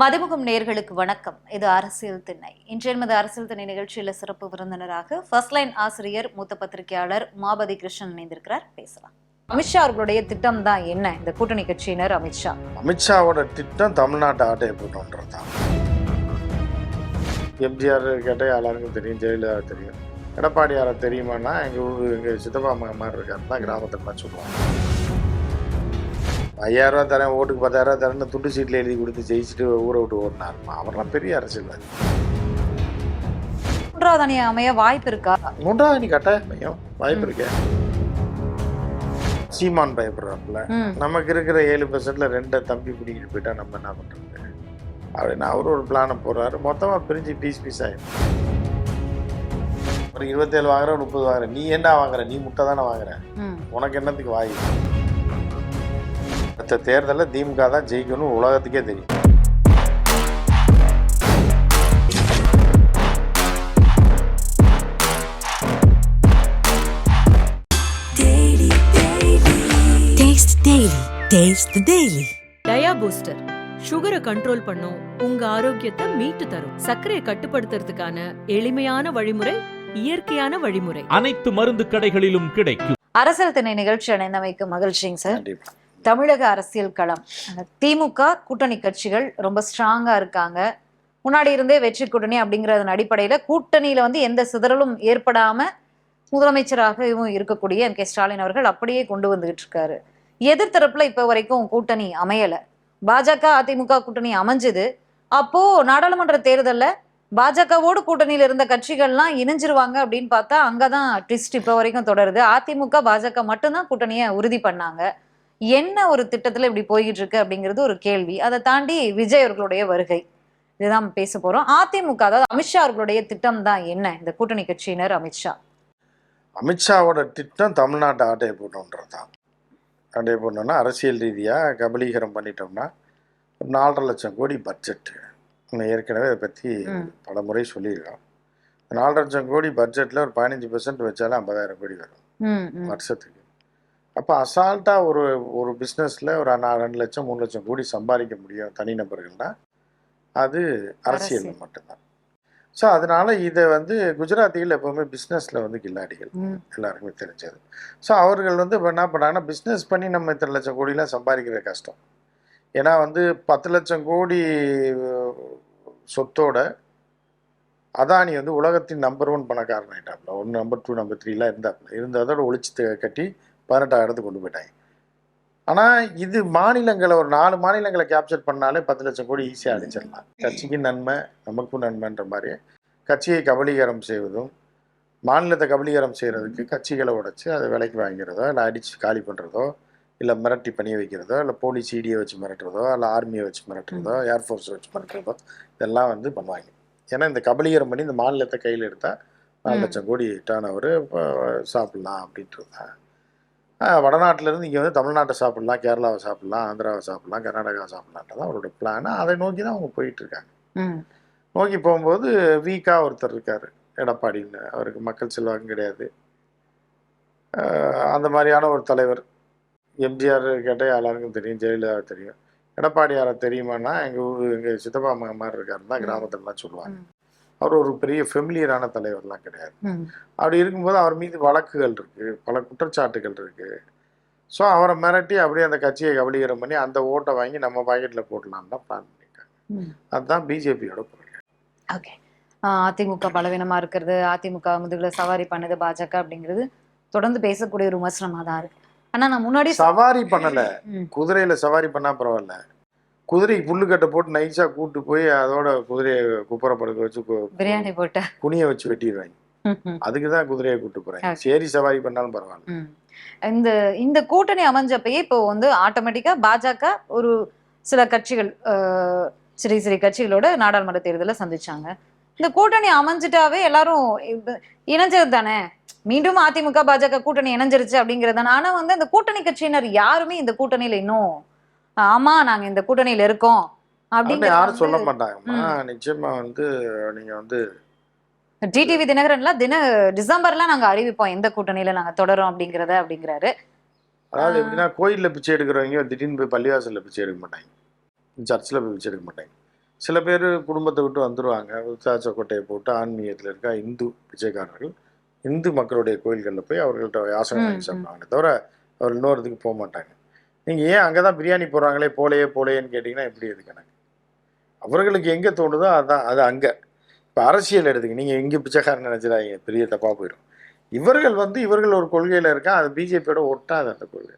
மதிமுகம் நேர்களுக்கு வணக்கம். இது அரசியல் திண்ணை. இன்றைய நமது அரசியல் திணை நிகழ்ச்சியில சிறப்பு விருந்தினராக ஃபர்ஸ்ட் லைன் ஆசிரியர் மூத்த பத்திரிகையாளர் மாபதி கிருஷ்ணன் இணைந்திருக்கிறார். பேசலாம். அமித்ஷா அவர்களுடைய திட்டம் தான் என்ன? இந்த கூட்டணி கட்சியினர் அமித்ஷா அமித்ஷாவோட திட்டம் தமிழ்நாட்டை ஆட்டையை போட்டோன்றது தான். எம்ஜிஆர் கேட்டால் எல்லாருக்கும் தெரியும் ஜெயலலிதா தெரியும். எடப்பாடியாரை தெரியுமான்னா எங்கள் ஊர் எங்கள் சித்தப்பா மாதிரி இருக்காரு தான் கிராமத்தை சொல்லுவாங்க. ஐயாயிரம் ரூபா தரேன் ஓட்டுக்கு பத்தாயிரம் ரூபா தரேன்னு துண்டு சீட்டில் எழுதி கொடுத்து ஜெயிச்சுட்டு ஊரை விட்டு ஓடினார் அவரெல்லாம் பெரிய அரசியல்வாதி. மூன்றாவது அணி அமைய வாய்ப்பு இருக்கா? மூன்றாவது நீ கட்டாயம் மையம் வாய்ப்பு இருக்கே. சீமான் பயப்படுறாப்புல. நமக்கு இருக்கிற ஏழு பர்சன்ட்ல ரெண்டை தம்பி பிடிக்கிட்டு போயிட்டா நம்ம என்ன பண்றது? அப்படின்னு அவரு ஒரு பிளானை போடுறாரு. மொத்தமா பிரிஞ்சு பீஸ் பீஸ் ஆயிடும் ஒரு இருபத்தேழு வாங்குற முப்பது வாங்குற. நீ என்ன வாங்குற? நீ முட்டை தானே வாங்குற. உனக்கு என்னத்துக்கு வாய்? அடுத்த தேர்தலில் திமுக தான் ஜெயிக்கணும் உலகத்துக்கே தெரியும். Taste Daily. Taste the Daily. Dia booster சுகரை கண்ட்ரோல் பண்ணும் உங்க ஆரோக்கியத்தை மீட்டு தரும். சர்க்கரையை கட்டுப்படுத்துறதுக்கான எளிமையான வழிமுறை இயற்கையான வழிமுறை. அனைத்து மருந்து கடைகளிலும் கிடைக்கும். அரசியல் திண்ணை நிகழ்ச்சி அணைந்தமைக்கு மகிழ்ச்சிங்க சார். தமிழக அரசியல் களம். திமுக கூட்டணி கட்சிகள் ரொம்ப ஸ்ட்ராங்கா இருக்காங்க. முன்னாடி இருந்தே வெற்றி கூட்டணி அப்படிங்கறதன் அடிப்படையில கூட்டணியில வந்து எந்த சிதறலும் ஏற்படாம முதலமைச்சராகவும் இருக்கக்கூடிய எம் கே ஸ்டாலின் அவர்கள் அப்படியே கொண்டு வந்துகிட்டு இருக்காரு. எதிர்த்தரப்புல இப்ப வரைக்கும் கூட்டணி அமையல. பாஜக அதிமுக கூட்டணி அமைஞ்சது. அப்போ நாடாளுமன்ற தேர்தல்ல பாஜகவோடு கூட்டணியில இருந்த கட்சிகள்லாம் இணைஞ்சிருவாங்க அப்படின்னு பார்த்தா அங்கதான் ட்விஸ்ட் இப்ப வரைக்கும் தொடருது. அதிமுக பாஜக மட்டும்தான் கூட்டணியை உறுதி பண்ணாங்க. என்ன ஒரு திட்டத்துல இப்படி போய்கிட்டு இருக்கு அப்படிங்கிறது ஒரு கேள்வி. அதை தாண்டி விஜய் அவர்களுடைய வருகை. இதுதான் பேச போறோம். அதிமுக அதாவது அமித்ஷா அவர்களுடைய திட்டம் தான் என்ன? இந்த கூட்டணி கட்சியினர் அமித்ஷா அமித்ஷாவோட திட்டம் தமிழ்நாட்டை ஆட்டையை போட்டோன்றது தான் ஆட்டையை போட்டோம்னா அரசியல் ரீதியாக கபலீகரம் பண்ணிட்டோம்னா ஒரு நாலரை லட்சம் கோடி பட்ஜெட்டு நம்ம ஏற்கனவே இதை பற்றி. பல முறை சொல்லியிருக்கோம். நாலரை லட்சம் கோடி பட்ஜெட்டில் ஒரு பதினஞ்சு பெர்சன்ட் வச்சாலும் ஐம்பதாயிரம் கோடி வரும். வருஷத்துக்கு. அப்போ அசால்ட்டாக ஒரு ஒரு பிஸ்னஸில் ஒரு நா- ரெண்டு லட்சம் மூணு லட்சம் கோடி சம்பாதிக்க முடியும் தனிநபர்கள்னா அது அரசியல். மட்டும்தான். ஸோ அதனால இதை வந்து குஜராத்திகள் எப்பவுமே பிஸ்னஸில் வந்து கில்லாடிகள். எல்லாருக்குமே தெரிஞ்சது. ஸோ அவர்கள் வந்து இப்போ என்ன பண்ணாங்கன்னா பிஸ்னஸ் பண்ணி நம்ம இத்தனை லட்சம் கோடிலாம் சம்பாதிக்கிறது கஷ்டம். ஏன்னா வந்து பத்து லட்சம் கோடி சொத்தோட அதானி வந்து உலகத்தின் நம்பர் ஒன் பணக்காரன் ஆயிட்டாப்ல. ஒன்று நம்பர் டூ நம்பர் த்ரீலாம் இருந்தாப்புல இருந்ததோட ஒழிச்சு கட்டி இடத்துக்கு கொண்டு போயிட்டாங்க. ஆனால் இது மாநிலங்களை ஒரு நாலு மாநிலங்களை கேப்சர் பண்ணாலே பத்து லட்சம் கோடி ஈஸியாக அடிச்சிடலாம் கட்சிக்கு நன்மை நமக்கும் நன்மைன்ற மாதிரி. கட்சியை கபலீகரம் செய்வதும் மாநிலத்தை கபலீகரம் செய்கிறதுக்கு கட்சிகளை உடைச்சு அதை விலைக்கு வாங்கிறதோ இல்லை அடித்து காலி பண்ணுறதோ இல்லை மிரட்டி பணிய வைக்கிறதோ இல்லை போலீஸ் சிடியை வச்சு மிரட்டுறதோ இல்லை ஆர்மியை வச்சு மிரட்டுறதோ ஏர்ஃபோர்ஸை வச்சு மிரட்டுறதோ இதெல்லாம் வந்து பண்ணுவாங்க. ஏன்னா இந்த கபலீகரம் பண்ணி இந்த மாநிலத்தை கையில் எடுத்தால் நாலு. லட்சம் கோடி டேர்ன் ஓவர் சாப்பிட்லாம் அப்படின்றது தான். வடநாட்டிலேருந்து இங்கே வந்து தமிழ்நாட்டை சாப்பிட்லாம் கேரளாவை சாப்பிட்லாம் ஆந்திராவை சாப்பிட்லாம் கர்நாடகாவை சாப்பிட்லான்ட்டு தான் அவரோட பிளான் அதை நோக்கி தான் அவங்க போயிட்டு இருக்காங்க. ம். நோக்கி போகும்போது வீக்காக ஒருத்தர் இருக்கார் எடப்பாடின்னு. அவருக்கு மக்கள் செல்வாக்கும் கிடையாது. அந்த மாதிரியான ஒரு தலைவர். எம்ஜிஆர் கேட்டால் எல்லாருக்கும் தெரியும் ஜெயலலிதா தெரியும். எடப்பாடியாரை தெரியுமான்னா எங்கள் ஊர் எங்கள் சித்தப்பா மாதிரி இருக்காருன்னு தான் கிராமத்துலலாம் சொல்லுவாங்க. அவர் ஒரு பெரிய ஃபெமிலியரான தலைவர்லாம் கிடையாது. அப்படி இருக்கும்போது அவர் மீது வழக்குகள் இருக்குது பல குற்றச்சாட்டுகள் இருக்குது ஸோ அவரை மிரட்டி அப்படியே அந்த கட்சியை கபலீகரம் பண்ணி அந்த ஓட்டை வாங்கி நம்ம பாக்கெட்டில் போடலான்னு தான் பிளான் பண்ணியிருக்காங்க. அதுதான் பிஜேபியோட கொள்கை ஓகே. அதிமுக பலவீனமா இருக்கிறது அதிமுக முதுகுல சவாரி பண்ணுது பாஜக அப்படிங்கிறது தொடர்ந்து பேசக்கூடிய ஒரு விமர்சனமா தான் இருக்கு. ஆனா நான் முன்னாடி சவாரி பண்ணல. குதிரையில சவாரி பண்ணா பரவாயில்ல. குதிரைக்கு புல்லு கட்டை போட்டு நைஸா கூட்டு போய் அதோட குதிரையை குப்புற படுக்க வச்சு பிரியாணி போட்ட. குனிய வச்சு வெட்டிடுவாங்க ம், ம். அதுக்கு தான் குதிரையை கூட்டு போறாங்க Okay. சேரி சவாரி பண்ணாலும் பரவாயில்ல. இந்த இந்த கூட்டணி அமைஞ்சப்பயே இப்போ வந்து ஆட்டோமேட்டிக்கா பாஜக ஒரு சில கட்சிகள் சிறிய சிறிய கட்சிகளோட நாடாளுமன்ற தேர்தலை சந்திச்சாங்க. இந்த கூட்டணி அமைஞ்சிட்டாவே எல்லாரும் இணைஞ்சது தானே? மீண்டும் அதிமுக பாஜக கூட்டணி இணைஞ்சிருச்சு அப்படிங்கிறது தானே. ஆனா வந்து இந்த கூட்டணி கட்சியினர் யாருமே இந்த கூட்டணியில இன்னும் ஆமா நாங்க இந்த கூட்டணியில இருக்கோம். அப்படின்னு யாரும் சொல்ல மாட்டாங்கம்மா. நிச்சயமா வந்து நீங்க வந்து டிடிவி தினகரன்லாம் தின டிசம்பர்ல நாங்க அறிவிப்போம் எந்த கூட்டணியில நாங்க தொடரோம் அப்படிங்கறத அப்படிங்கிறாரு. அதாவது. எப்படின்னா கோயில்ல பிச்சை எடுக்கிறவங்க திடீர்னு போய் பள்ளிவாசல்ல பிச்சை எடுக்க மாட்டாங்க. சர்ச்சில் போய் பிச்சை எடுக்க மாட்டாங்க. சில பேர் குடும்பத்தை விட்டு வந்துடுவாங்க உத்தாச்ச கொட்டையை போட்டு ஆன்மீகத்தில் இருக்க இந்து பிச்சைக்காரர்கள் இந்து மக்களுடைய கோயில்களில் போய் அவர்கள்ட்ட யாசகம் வாங்கி ம். சாப்பிடுவாங்க தவிர அவர் இன்னொருத்துக்கு போக மாட்டாங்க. நீங்கள் ஏன் அங்கே தான் பிரியாணி போடுறாங்களே போலையே போலையேன்னு கேட்டிங்கன்னா எப்படி இது கணக்கு அவர்களுக்கு எங்கே தோணுதோ அதான் அது அங்கே. இப்போ அரசியல் எடுத்துக்க நீங்கள் இங்கே பிச்சைக்காரன் நினச்சிடாதீங்க பெரிய தப்பாக போயிடும். இவர்கள் வந்து இவர்கள் ஒரு கொள்கையில் இருக்கா அது பிஜேபியோட ஒட்டாது அந்த கொள்கை.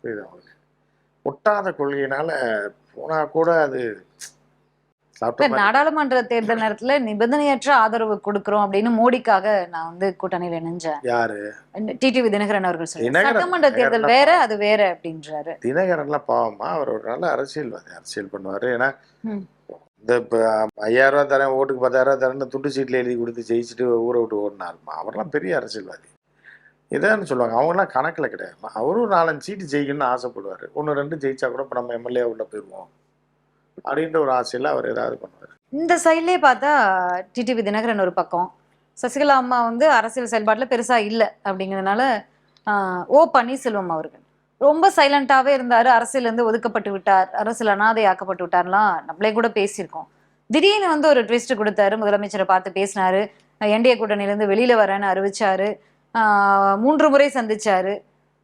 புரியுதா உங்களுக்கு? ஒட்டாத கொள்கையினால போனா கூட அது நாடாளுமன்ற தேர்தல் நேரத்துல நிபந்தனையற்ற ஆதரவு கொடுக்கிறோம் அப்படின்னு மோடிக்காக நான் வந்து கூட்டணியில இணைஞ்சேன். யாரு? டிடிவி தினகரன் அவர்கள் சட்டமன்ற தேர்தல் வேற அது வேற அப்படின்றாரு. தினகரன்லாம் பாவமா? அவர் ஒரு நல்ல அரசியல்வாதி அரசியல் பண்ணுவாரு. ஏன்னா. இந்த இப்போ ஐயாயிரம் ரூபா தரேன் ஓட்டுக்கு பத்தாயிரம் ரூபா தரேன்னு துண்டு சீட்டில் எழுதி கொடுத்து ஜெயிச்சுட்டு ஊரை விட்டு ஓடினாருமா? அவர்லாம் பெரிய அரசியல்வாதி. இதான்னு சொல்லுவாங்க. அவங்கெல்லாம் கணக்கில் கிடையாது. அவரும் நாலஞ்சு சீட்டு ஜெயிக்கணும்னு ஆசைப்படுவார். ஒன்று ரெண்டு ஜெயிச்சா கூட இப்போ நம்ம எம்எல்ஏ உள்ள போயிடுவோம் அப்படின்ற ஒரு ஆசையில் அவர் ஏதாவது பண்ணுவார். இந்த சைட்லேயே பார்த்தா டிடிவி தினகரன் ஒரு பக்கம். சசிகலா அம்மா வந்து அரசியல் செயல்பாட்டுல பெருசா இல்லை அப்படிங்கிறதுனால ஆஹ், ஓ பன்னீர்செல்வம் அவர்கள். ரொம்ப சைலண்டாகவே இருந்தாரு. அரசியலேருந்து ஒதுக்கப்பட்டு விட்டார். அரசியல் அனாதை ஆக்கப்பட்டு விட்டார்லாம் நம்மளே கூட பேசியிருக்கோம். திடீர்னு வந்து ஒரு ட்விஸ்ட் கொடுத்தாரு. முதலமைச்சரை பார்த்து பேசினாரு. என்டிஏ கூட்டணியிலேருந்து வெளியில வரேன்னு அறிவிச்சாரு. ஆஹ், மூன்று முறை சந்திச்சாரு.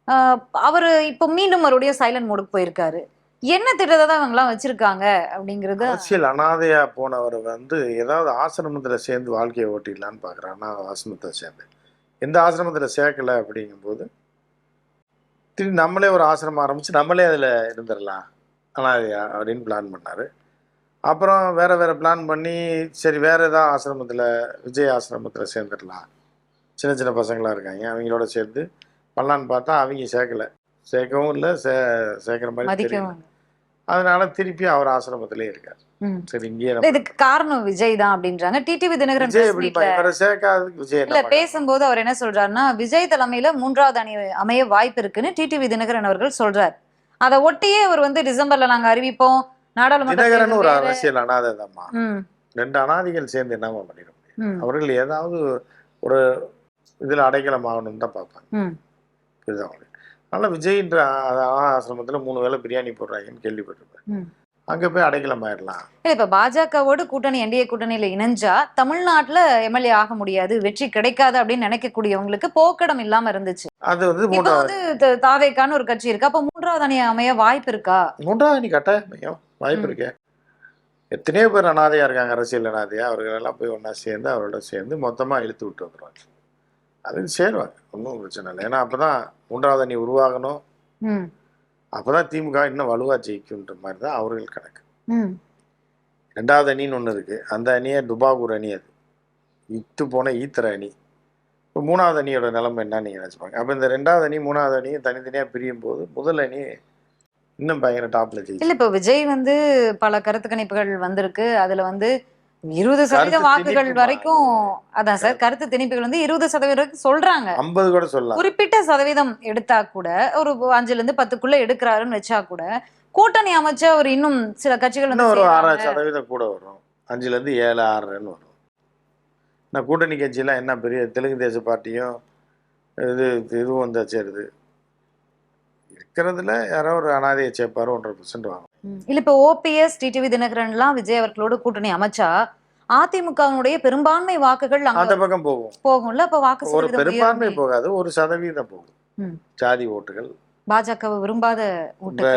ஆஹ், அவரு இப்போ மீண்டும் மறுபடியும் சைலண்ட் மோடுக்கு போயிருக்காரு. என்ன திட்டத்தை தான் இவங்கெல்லாம் வச்சிருக்காங்க அப்படிங்கிறது அரசியல் அனாதையா போனவர் வந்து ஏதாவது ஆசிரமத்துல சேர்ந்து வாழ்க்கையை ஓட்டிடலான்னு பார்க்குறாரு. நான் ஆசிரமத்தை சேர்ந்து எந்த ஆசிரமத்துல சேர்க்கல அப்படிங்கும்போது திரும்பி நம்மளே ஒரு ஆசிரமம் ஆரம்பிச்சு நம்மளே அதில் இருந்துடலாம். அனாதையா அப்படின்னு பிளான் பண்ணாரு. அப்புறம் வேற வேற பிளான் பண்ணி சரி வேற ஏதாவது ஆசிரமத்தில் விஜய் ஆசிரமத்தில் சேர்ந்துடலாம். சின்ன சின்ன பசங்களாக இருக்காங்க அவங்களோட சேர்ந்து பண்ணலான்னு பார்த்தா அவங்க சேர்க்கல. சேர்க்கவும் இல்லை சே சேர்க்குற மாதிரி தெரியல. அதனால திருப்பி அவர் ஆசிரமத்திலே இருக்கார். சரி நம்ம இதுக்கு காரணம் விஜய் தான் அப்படின்றாங்க. டிடிவி தினகரன் விஜய் இல்ல? பேசும்போது அவர் என்ன சொல்றாருன்னா விஜய் தலைமையில மூன்றாவது அணி அமைய வாய்ப்பு இருக்குன்னு டிடிவி தினகரன் அவர்கள் சொல்றார். அதை ஒட்டியே அவர் வந்து டிசம்பர்ல நாங்க அறிவிப்போம். நாடாளுமன்ற ஒரு. அரசியல் அனாதைதாம்மா. ரெண்டு அனாதிகள் சேர்ந்து என்னமா பண்ணிட முடியும்? அவர்கள் ஏதாவது ஒரு இதுல அடைக்கலம் ஆகணும்னு தான் பார்ப்பாங்க. அதனால விஜய்ன்ற ஆசிரமத்துல மூணு வேளை பிரியாணி போடுறாங்கன்னு கேள்விப்பட்டிருப்பேன். அங்க போய் அடைக்கலம் ஆயிடலாம் இல்ல, இப்ப பாஜகவோடு கூட்டணி என்டிஏ கூட்டணியில இணைஞ்சா தமிழ்நாட்டுல எம்எல்ஏ ஆக முடியாது வெற்றி கிடைக்காது அப்படின்னு நினைக்கக்கூடியவங்களுக்கு போக்கடம் இல்லாம இருந்துச்சு. அது வந்து மூன்றாவது தாவேக்கான்னு ஒரு கட்சி இருக்கு. அப்ப மூன்றாவது அணி அமைய வாய்ப்பு இருக்கா? மூன்றாவது அணி கட்டாயம் வாய்ப்பு. இருக்கே. எத்தனையோ பேர் அனாதையா இருக்காங்க அரசியல் அனாதையா. அவர்கள் எல்லாம் போய் ஒண்ணா சேர்ந்து அவரோட சேர்ந்து மொத்தமா இழுத்து விட்டு வந்துருவாங்க. அதுக்கு சேருவாங்க ஒன்றும் பிரச்சனை இல்லை. ஏன்னா அப்பதான் மூன்றாவது அணி உருவாகணும். அப்பதான் திமுக இன்னும் வலுவா ஜெயிக்கும்ன்ற மாதிரி தான் அவர்கள் கணக்கு. ரெண்டாவது அணின்னு ஒன்று இருக்கு. அந்த அணியே துபாகூர் அணி அது. இத்து போன ஈத்தர அணி. இப்போ மூணாவது அணியோட நிலைமை என்னன்னு நீங்க நினைச்சுப்பாங்க அப்போ இந்த ரெண்டாவது அணி மூணாவது அணியும் தனித்தனியா பிரியும் போது முதல் அணி இன்னும் பயங்கர டாப்ல ஜெயிச்சு இல்ல இப்ப விஜய் வந்து பல கருத்து கணிப்புகள் வந்திருக்கு. அதுல வந்து இருபது சதவீத கருத்து வாக்குகள்? வரைக்கும் அதான் சார் கருத்து. திணிப்புகள் வந்து இருபது சதவீதம் வரைக்கும் சொல்றாங்க. ஐம்பது கூட சொல்லலாம். குறிப்பிட்ட சதவீதம் எடுத்தா கூட ஒரு அஞ்சுல இருந்து பத்துக்குள்ள எடுக்கிறாருன்னு வச்சா கூட கூட்டணி அமைச்சா ஒரு இன்னும் சில கட்சிகள் வந்து ஒரு ஆறு. சதவீதம் கூட வரும். அஞ்சுல இருந்து ஏழு ஆறுன்னு வரும். நான் கூட்டணி கட்சியெல்லாம் என்ன பெரிய தெலுங்கு தேச பார்ட்டியும் இது இதுவும் வந்தா சேருது. இருக்கிறதுல யாரோ ஒரு அனாதையை சேர்ப்பாரு ஒன்றரை பர்சன்ட் வாங்கும் ம். இல்ல இப்ப ஓபிஎஸ் டிடிவி தினகரன் எல்லாம் விஜய் அவர்களோட கூட்டணி அமைச்சா அதிமுகவினுடைய பெரும்பான்மை வாக்குகள் அந்த பக்கம் போகும். போகும்ல? அப்ப வாக்கு ஒரு பெரும்பான்மை. போகாது ஒரு சதவீதம் போகும். ஜாதி ஓட்டுகள். பாஜகவை விரும்பாத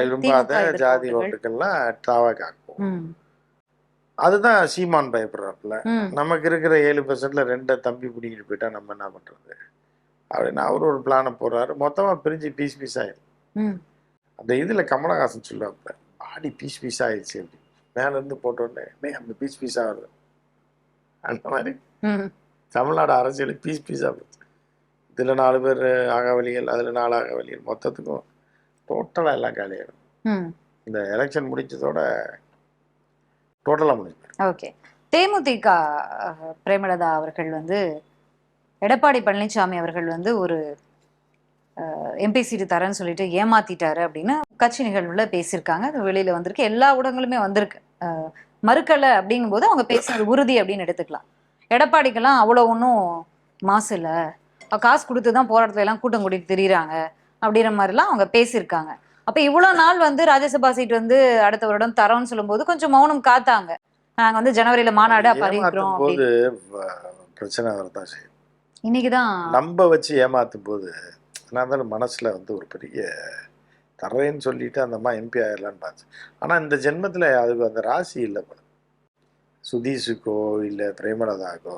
விரும்பாத ஜாதி ஓட்டுகள். ஓட்டுகள்லாம் தாவாக அதுதான் சீமான் பயப்படுறாப்புல. நமக்கு இருக்கிற ஏழு பர்சன்ட்ல ரெண்டை தம்பி பிடிக்கிட்டு போயிட்டா நம்ம என்ன பண்றது? அப்படின்னு அவர் ஒரு பிளானை போடுறாரு. மொத்தமா பிரிஞ்சு பீஸ் பீஸ் ஆயிடும். அந்த இதுல கமலஹாசன் சொல்லுவாப்புல பாடி பீஸ் பீஸ் ஆயிடுச்சு அப்படி மேல இருந்து போட்ட உடனே "டேய், அந்த பீஸ் பீஸ் ஆகுது. அந்த மாதிரி. தமிழ்நாடு அரசியல் பீஸ் பீஸா போச்சு. இதுல நாலு பேர் ஆகாவலிகள் அதுல நாலு ஆகாவலிகள் மொத்தத்துக்கும் டோட்டலா எல்லாம் காலியாயிடும் ம். இந்த எலெக்ஷன் முடிஞ்சதோட டோட்டலா முடிஞ்சு ஓகே. தேமுதிக பிரேமலதா அவர்கள் வந்து எடப்பாடி பழனிசாமி அவர்கள் வந்து ஒரு எம்பி சீட்டு தரேன்னு சொல்லிட்டு ஏமாத்திட்டாரு அப்படின்னு கட்சி நிகழ்வுல பேசியிருக்காங்க. அது வெளியில வந்திருக்கு. எல்லா ஊடகங்களுமே வந்திருக்கு. மறுக்கலை அப்படிங்கும்போது அவங்க பேசுனது உறுதி அப்படின்னு எடுத்துக்கலாம். எடப்பாடிக்கெல்லாம் அவ்வளோ ஒன்றும் மாசு இல்லை. காசு கொடுத்து தான் போராட்டத்துல எல்லாம் கூட்டம் கூட்டிட்டு திரியிறாங்க அப்படிங்கிற மாதிரிலாம் அவங்க பேசியிருக்காங்க. அப்ப இவ்வளோ நாள் வந்து ராஜ்யசபா சீட் வந்து அடுத்த வருடம் தரோம்னு சொல்லும்போது கொஞ்சம் மௌனம் காத்தாங்க. நாங்க வந்து ஜனவரியில மாநாடு அப்ப அறிவிக்கிறோம் போது பிரச்சனை வரதான் செய்யும் இன்னைக்குதான் நம்ப வச்சு ஏமாத்தும் போது இருந்தாலும் மனசுல வந்து ஒரு பெரிய தர்றேன்னு சொல்லிட்டு அந்த அம்மா எம்பி ஆயிடலான்னு பார்த்தேன் ஆனா இந்த ஜென்மத்துல அதுக்கு அந்த ராசி இல்லை போல. சுதீஷுக்கோ இல்லை பிரேமலதாக்கோ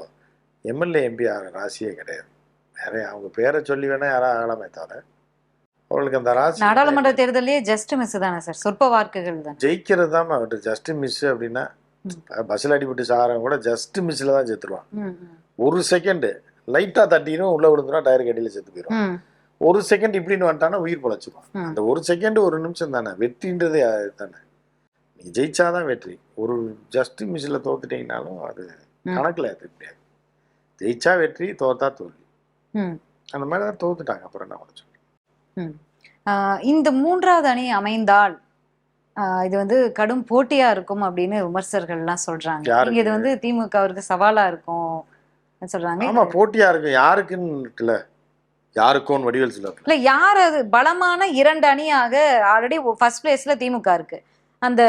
எம்எல்ஏ எம்பி ஆகிற ராசியே கிடையாது. வேற அவங்க பேரை சொல்லி வேணா யாரும் ஆகலாமே தவிர அவளுக்கு அந்த ராசி நாடாளுமன்ற தேர்தலே ஜஸ்ட் மிஸ் தானே சார் சொற்ப வாக்குகள் தான். ஜெயிக்கிறது தான் அவர்கிட்ட ஜஸ்ட் மிஸ் அப்படின்னா. பஸ்ஸில் அடிபட்டு சாகிறவங்க கூட ஜஸ்ட் மிஸ்ல தான் செத்துருவான். ஒரு செகண்டு லைட்டா தட்டினும் உள்ள விழுந்துனா டயர் கடியில செத்து போயிடும் ஒரு செகண்ட் இப்படின்னு வந்துட்டானா உயிர் பொழைச்சிருவான் ம். அந்த ஒரு செகண்ட் ஒரு நிமிஷம் தானே. வெற்றின்றதே அது தானே. நீ ஜெயிச்சாதான் வெற்றி. ஒரு ஜஸ்ட் மிஸ்ல தோத்துட்டீங்கனாலும் அது. கணக்குல ஏற்றுக்க முடியாது. ஜெயிச்சா வெற்றி தோத்தா தோல்வி. அந்த மாதிரி தான் தோத்துட்டாங்க. அப்புறம் என்ன ஆஹ் இந்த மூன்றாவது அணி அமைந்தால் இது வந்து கடும் போட்டியா இருக்கும் அப்படின்னு விமர்சகர்கள் எல்லாம் சொல்றாங்க? நீங்க இது வந்து திமுகவிற்கு சவாலா இருக்கும் சொல்றாங்க. ஆமா போட்டியா இருக்கு யாருக்குன்னு இருக்குல்ல? யாருக்கோன்னு வடிவேல் சொல்லுவாங்க இல்ல யார் அது? பலமான இரண்டு அணியாக ஆல்ரெடி ஃபர்ஸ்ட் பிளேஸ்ல திமுக இருக்கு. அந்த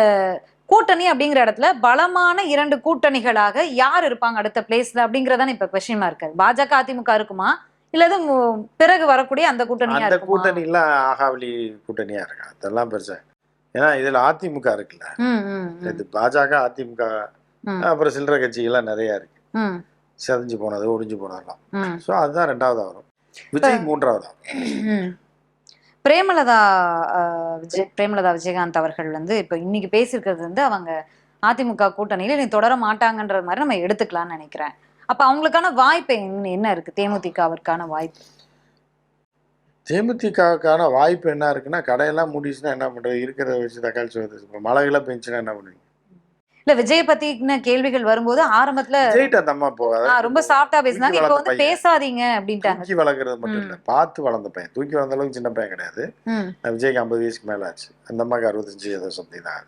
கூட்டணி அப்படிங்கிற இடத்துல பலமான இரண்டு கூட்டணிகளாக யார் இருப்பாங்க அடுத்த பிளேஸ்ல அப்படிங்கறதானே இப்ப கொஸ்டின் இருக்கு. பாஜக அதிமுக இருக்குமா? இல்லது பிறகு வரக்கூடிய அந்த கூட்டணியா அந்த இருக்குமா? கூட்டணிலாம் ஆகாவளி கூட்டணியா இருக்கா? அதெல்லாம் பெருசா ஏன்னா இதுல அதிமுக இருக்குல்ல. இது பாஜக அதிமுக. அப்புறம் சில்லறை கட்சிகள்லாம் நிறைய இருக்கு. செதஞ்சு போனது ஒடிஞ்சு போனதெல்லாம். ஸோ அதுதான் ரெண்டாவதா வரும். விஜய் மூன்றாவதா. பிரேமலதா விஜய் பிரேமலதா விஜயகாந்த் அவர்கள் வந்து இப்ப இன்னைக்கு பேசியிருக்கிறது வந்து அவங்க அதிமுக கூட்டணியில நீ தொடர மாட்டாங்கன்ற மாதிரி நம்ம எடுத்துக்கலாம்னு நினைக்கிறேன். அப்ப அவங்களுக்கான வாய்ப்பு என்ன- இருக்கு? தேமுதிகவிற்கான வாய்ப்பு. தேமுதிகவுக்கான வாய்ப்பு என்ன இருக்குன்னா கடையெல்லாம் மூடிச்சுன்னா என்ன பண்றது? இருக்கிறத வச்சு தக்காளி சோறு இப்போ மழைகளாக பெஞ்சுன்னா என்ன பண்ணுவீங்க? இல்ல விஜய் பத்தின கேள்விகள் வரும்போது ஆரம்பத்துல ரொம்ப சாஃப்டா பேசினாங்க. இப்ப வந்து. பேசாதீங்க அப்படின்ட்டாங்க. தூக்கி வளர்க்குறது மட்டும். இல்லை பார்த்து வளர்ந்த பையன். தூக்கி வளர்ந்த அளவுக்கு சின்ன பையன் கிடையாது. விஜய்க்கு ஐம்பது வயசுக்கு மேல ஆச்சு. அந்த அம்மாக்கு அறுபத்தஞ்சு ஏதோ சம்திங் தான்.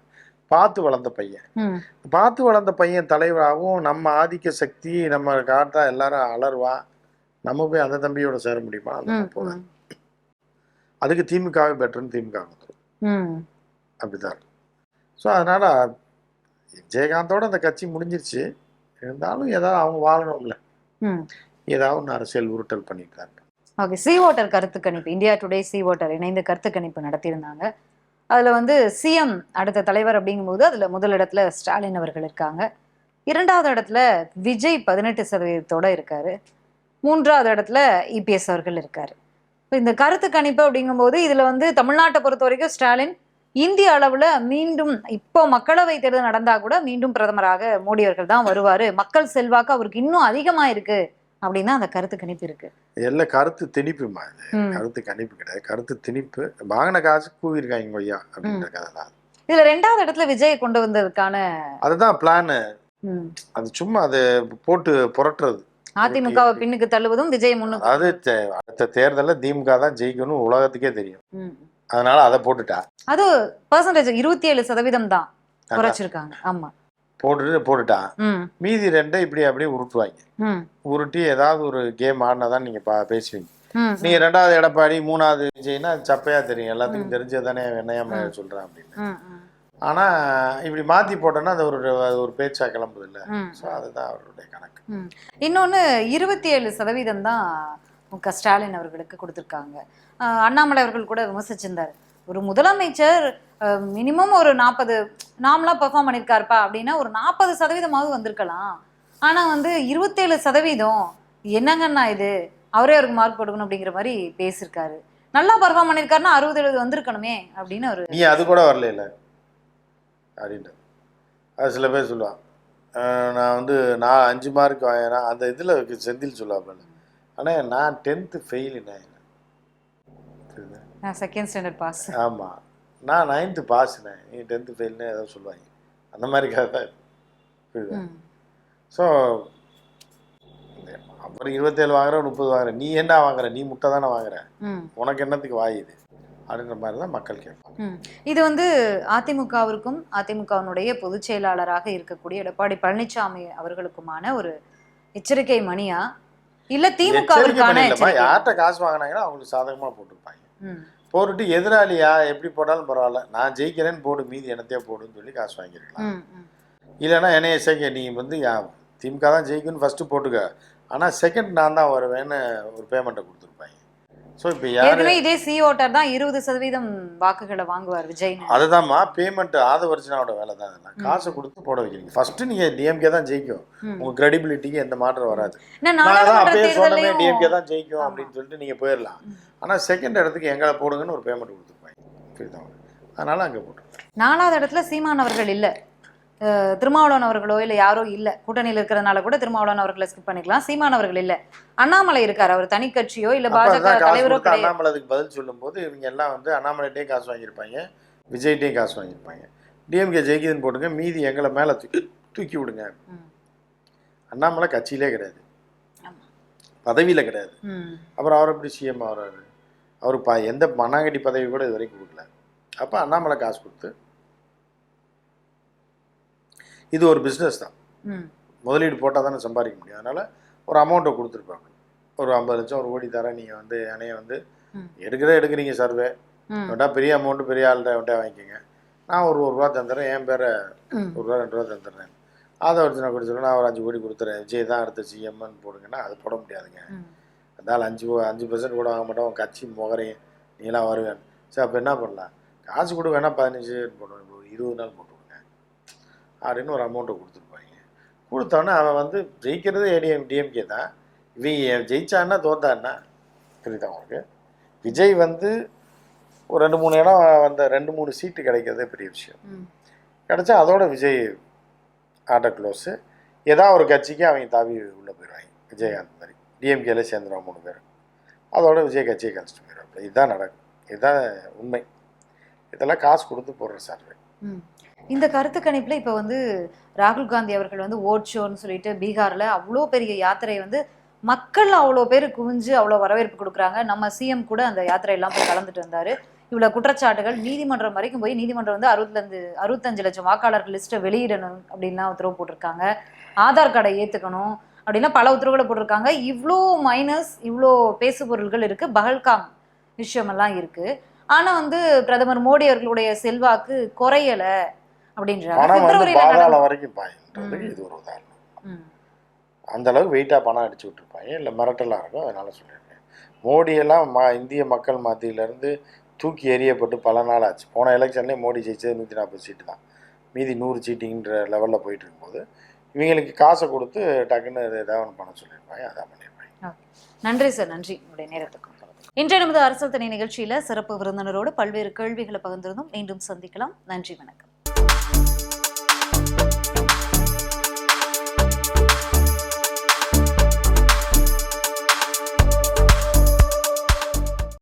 பார்த்து வளர்ந்த பையன். பார்த்து வளர்ந்த பையன் தலைவராகவும் நம்ம ஆதிக்க சக்தி நம்ம காட்டா எல்லாரும் அலறுவா. நம்ம போய் அந்த தம்பியோட சேர முடியுமா? அந்த ம், மாதிரி போகாது அதுக்கு திமுகவே பெட்டர்னு திமுக வந்துடும் அப்படிதான். ஸோ அதனால விஜயகாந்தோட அந்த கட்சி முடிஞ்சிருச்சு. இருந்தாலும் ஏதாவது அவங்க வாழணும்ல. ம். ஏதாவது ஒன்று அரசியல் உருட்டல் பண்ணிட்டாங்க ஓகே சி ஓட்டர் கருத்து கணிப்பு. இந்தியா டுடே சி ஓட்டர் இணைந்து கருத்து கணிப்பு நடத்தியிருந்தாங்க. அதுல வந்து சிஎம் அடுத்த தலைவர் அப்படிங்கும்போது அதுல முதல் இடத்துல ஸ்டாலின் அவர்கள் இருக்காங்க. இரண்டாவது இடத்துல விஜய் பதினெட்டு சதவீதத்தோட இருக்காரு. மூன்றாவது இடத்துல இபிஎஸ் அவர்கள் இருக்காரு. இப்ப இந்த கருத்து கணிப்பு அப்படிங்கும்போது இதுல வந்து தமிழ்நாட்டை பொறுத்த வரைக்கும் ஸ்டாலின் இந்திய அளவுல மீண்டும் இப்போ மக்களவை தேர்தல் நடந்தா கூட மீண்டும் பிரதமராக மோடி அவர்கள் தான் வருவாரு. மக்கள் செல்வாக்கு அவருக்கு இன்னும் அதிகமா இருக்கு அப்படின்னு அந்த கருத்து கணிப்பு இருக்கு. எல்லாம் கருத்து திணிப்புமா இது. கருத்து கணிப்பு கிடையாது. கருத்து திணிப்பு. வாங்கின காசு கூவிருக்காங்க கொய்யா அப்படின்ற கதை தான் இதுல ரெண்டாவது இடத்துல விஜய் கொண்டு வந்ததுக்கான அதுதான் பிளான் அது சும்மா அது போட்டு புரட்டுறது. அதிமுகவை பின்னுக்கு தள்ளுவதும் விஜய் முன்னுக்கு அதாவது தே- அடுத்த தேர்தலில் திமுக தான் ஜெயிக்கணும் உலகத்துக்கே தெரியும். அதனால அதை போட்டுட்டா. அது பர்சன்டேஜ் இருபத்தி ஏழு சதவீதம் தான் குறைச்சிருக்காங்க. ஆமா. போட்டுட்டு போட்டுட்டான் மீதி ரெண்டை இப்படி அப்படியே உருட்டுவாங்க. உருட்டி ஏதாவது ஒரு கேம் ஆடினா தான் நீங்க பேசுவீங்க. நீங்க ரெண்டாவது எடப்பாடி மூணாவது விஜய்னா சப்பையா தெரியும். எல்லாத்துக்கும் தெரிஞ்சதானே வெண்ணையாம சொல்றேன் அப்படின்னு. ஆனா இப்படி மாத்தி போட்டோன்னா அது ஒரு ஒரு பேச்சா கிளம்புது இல்ல. ஸோ அதுதான் அவருடைய கணக்கு. இன்னொன்னு இருபத்தி ஏழு சதவீதம் தான் மு க ஸ்டாலின் அவர்களுக்கு கொடுத்துருக்காங்க. அண்ணாமலை அவர்கள் கூட விமர்சிச்சிருந்தார். ஒரு முதலமைச்சர் மினிமம் ஒரு நாற்பது நாமளா பெர்ஃபார்ம் பண்ணியிருக்காருப்பா அப்படின்னா ஒரு நாற்பது சதவீதமாவது வந்திருக்கலாம். ஆனா வந்து இருபத்தேழு சதவீதம் என்னங்கண்ணா இது? அவரே அவருக்கு மார்க் கொடுக்கணும் அப்படிங்கிற மாதிரி பேசியிருக்காரு. நல்லா பெர்ஃபார்ம் பண்ணியிருக்காருன்னா அறுபது எழுபது வந்திருக்கணுமே அப்படின்னு அவர் நீ அது கூட வரல இல்ல அப்படின்ட்டு. அது சில பேர் சொல்லுவான் நான் வந்து நான் அஞ்சு மார்க் வாங்கினா அந்த இதில் செந்தில் சொல்லுவாப்பில்ல ஆனால் நான் டென்த்து ஃபெயிலுண்ணே நான் செகண்ட் ஸ்டாண்டர்ட் பாஸ் ஆமாம் நான் நைன்த்து பாஸ்ண்ணே நீ டென்த்து ஃபெயில்னு ஏதோ சொல்லுவாங்க. அந்த மாதிரி கதை தான் புரியுதா? ஸோ அப்புறம் இருபத்தேழு வாங்குற முப்பது வாங்குற நீ என்ன வாங்குற? நீ முட்டை தானே வாங்குற? உனக்கு என்னத்துக்கு வாயுது அப்படின்ற மாதிரி தான் மக்கள் கேட்பாங்க. இது வந்து அதிமுகவிற்கும் அதிமுகவினுடைய பொதுச் செயலாளராக இருக்கக்கூடிய எடப்பாடி பழனிசாமி அவர்களுக்குமான ஒரு எச்சரிக்கை மணியா? இல்ல எச்சரிக்கை யார்கிட்ட காசு வாங்கினாங்கன்னா அவங்களுக்கு சாதகமாக போட்டிருப்பாங்க. போட்டுட்டு எதிராளியா எப்படி போட்டாலும் பரவாயில்ல. நான் ஜெயிக்கிறேன்னு போடு மீதி எனத்தையே போடுன்னு சொல்லி காசு வாங்கியிருக்கலாம் ம், ம். இல்லைன்னா என்னைய சேர்க்க நீ வந்து யா- திமுக தான் ஜெயிக்கும்னு ஃபஸ்ட்டு போட்டுக்க. ஆனால் செகண்ட் நான் தான் வருவேன்னு ஒரு பேமெண்ட்டை கொடுத்துருப்பாங்க. ஸோ இப்போ யார் ஏற்கனவே இதே சி ஓட்டர் தான் இருபது சதவீதம் வாக்குகளை வாங்குவார் விஜய். அதுதான்மா பேமெண்ட் ஆதவர்ஜனாவோட வேலை தான் அதெல்லாம் காசை கொடுத்து போட வைக்கிறீங்க. ஃபர்ஸ்ட் நீங்க டிஎம்கே தான் ஜெயிக்கும். உங்க கிரெடிபிலிட்டிக்கு எந்த மாற்றம் வராது. நான் தான் அப்பயே சொன்னமே டிஎம்கே தான் ஜெயிக்கும். அப்படின்னு சொல்லிட்டு நீங்க போயிடலாம். ம். ஆனா செகண்ட் இடத்துக்கு எங்களை போடுங்கன்னு ஒரு பேமெண்ட் கொடுத்துருப்பாங்க. புரியுதா அதனால அங்க போட்டுருப்பாங்க நாலாவது இடத்துல சீமான் அவர்கள் இல்ல. திருமாவளவன் அவர்களோ இல்ல யாரோ இல்ல கூட்டணியில் இருக்கிறதுனால கூட திருமாவளவன் அவர்களை ஸ்கிப் பண்ணிக்கலாம். சீமான் அவர்கள் இல்ல. அண்ணாமலை இருக்காரு அவர் தனி கட்சியோ இல்ல பாஜக தலைவரோ கொடுத்து கிடையாது. அண்ணாமலை அதுக்கு பதில் சொல்லும்போது இவங்க எல்லாம் வந்து அண்ணாமலைட்டையும் காசு வாங்கியிருப்பாங்க விஜய்கிட்டையும் காசு வாங்கியிருப்பாங்க. டிஎம்கே ஜெயிக்குதுன்னு போட்டுங்க மீதி எங்களை மேல தூக்கி தூக்கி விடுங்க. அண்ணாமலை கட்சியிலே கிடையாது. பதவியில கிடையாது. அப்புறம் அவர் எப்படி சிஎம் ஆகிறாரு அவர் ப எந்த மண்ணாங்கட்டி பதவி கூட இது வரைக்கும் கொடுக்கல. அப்போ அண்ணாமலை காசு கொடுத்து இது ஒரு பிஸ்னஸ் தான். முதலீடு போட்டால் தானே சம்பாதிக்க முடியும். அதனால் ஒரு அமௌண்ட்டை கொடுத்துருப்பாங்க. ஒரு ஐம்பது லட்சம் ஒரு கோடி தரேன் நீங்கள் வந்து என்னைய வந்து ம். எடுக்கிறே எடுக்கிறீங்க சர்வே. வேண்டா பெரிய அமௌண்ட்டு பெரிய ஆள்கிட்ட வேண்டா வாங்கிக்கோங்க. நான் ஒரு ஒரு ரூபா தந்துடுறேன் என் பேரை. ஒரு ரூபா ரெண்டு ரூபா தந்துடுறேன். அதை வச்சு நான் கொடுத்துருவேன். நான் ஒரு அஞ்சு கோடி கொடுத்துறேன். விஜய் தான் அடுத்த சிஎம்னு போடுங்கன்னா அது போட முடியாதுங்க. அதனால் அஞ்சு அஞ்சு பர்சன்ட் கூட வாங்க மாட்டோம். கட்சி முகரையும் நீலாம் வருவேன். சரி அப்போ என்ன பண்ணலாம்? காசு கொடு வேணா பதினஞ்சு போடுவேன் இருபது நாள் போட்டு விடுங்க அப்படின்னு ஒரு அமௌண்ட்டை கொடுத்துருப்பாங்க. கொடுத்தோன்னே அவன் வந்து ஜெயிக்கிறது ஏடிஎம் டிஎம்கே தான். இவன் ஜெயிச்சான்னா தோத்தான்னா? புரியுதா உங்களுக்கு? விஜய் வந்து ஒரு ரெண்டு மூணு இடம் வந்த ரெண்டு மூணு சீட்டு கிடைக்கிறதே பெரிய விஷயம். கிடைச்சா அதோட விஜய் ஆட்டோ க்ளோஸு ஏதாவது ஒரு கட்சிக்கு அவங்க தாவி உள்ளே போயிடுவாங்க விஜயகாந்த் மாதிரி. டிஎம்கேல சேர்ந்துருவாங்க மூணு பேர் அதோட விஜய் கட்சியை கழிச்சிட்டு போயிடுவாங்க இதுதான் நடக்கும். இதுதான் உண்மை. இதெல்லாம் காசு கொடுத்து போடுற சர்வே ம். இந்த கருத்து கணிப்பில் இப்போ வந்து ராகுல் காந்தி அவர்கள் வந்து ஓட் ஷோன்னு சொல்லிட்டு பீகாரில் அவ்வளோ பெரிய யாத்திரையை வந்து மக்கள் அவ்வளோ பேர் குவிஞ்சு அவ்வளோ வரவேற்பு கொடுக்குறாங்க. நம்ம சிஎம் கூட அந்த யாத்திரையெல்லாம் போய் கலந்துட்டு வந்தார். இவ்வளோ குற்றச்சாட்டுகள் நீதிமன்றம் வரைக்கும் போய் நீதிமன்றம் வந்து அறுபத்தஞ்சு அறுபத்தஞ்சு லட்சம் வாக்காளர்கள் லிஸ்ட்டை வெளியிடணும் அப்படின்லாம் உத்தரவு போட்டிருக்காங்க. ஆதார் கார்டை ஏற்றுக்கணும் அப்படின்னா பல உத்தரவுகளை போட்டிருக்காங்க. இவ்வளோ மைனஸ் இவ்வளோ பேசுபொருள்கள் இருக்குது பகல்காம் விஷயமெல்லாம் இருக்குது ஆனால் வந்து பிரதமர் மோடி அவர்களுடைய செல்வாக்கு குறையலை. அப்படின்றாங்க பணம் வந்து வரைக்கும் பாயின்றதுக்கு. இது ஒரு உதாரணம். அந்த அளவுக்கு வெயிட்டாக பணம் அடிச்சு விட்டுருப்பாங்க. இல்லை மிரட்டலாக இருக்கும். அதனால சொல்லியிருக்கேன் மோடியெல்லாம் ம இந்திய மக்கள் மத்தியிலேருந்து தூக்கி எறியப்பட்டு பல நாள் ஆச்சு. போன எலெக்ஷன்லேயே மோடி ஜெயிச்சது நூற்றி நாற்பது சீட்டு தான். மீதி நூறு சீட்டிங்கிற லெவலில் போயிட்டு இருக்கும்போது இவங்களுக்கு காசை கொடுத்து டக்குன்னு ஏதாவது ஒன்று பண்ண சொல்லியிருப்பாங்க. அதான் பண்ணியிருப்பாங்க. நன்றி சார் நன்றி உங்களுடைய நேரத்துக்கு. இன்றைய நமது அரசல் தனி நிகழ்ச்சியில சிறப்பு விருந்தினரோடு பல்வேறு கேள்விகளை பகிர்ந்திருந்தோம். மீண்டும் சந்திக்கலாம். நன்றி வணக்கம். Bye.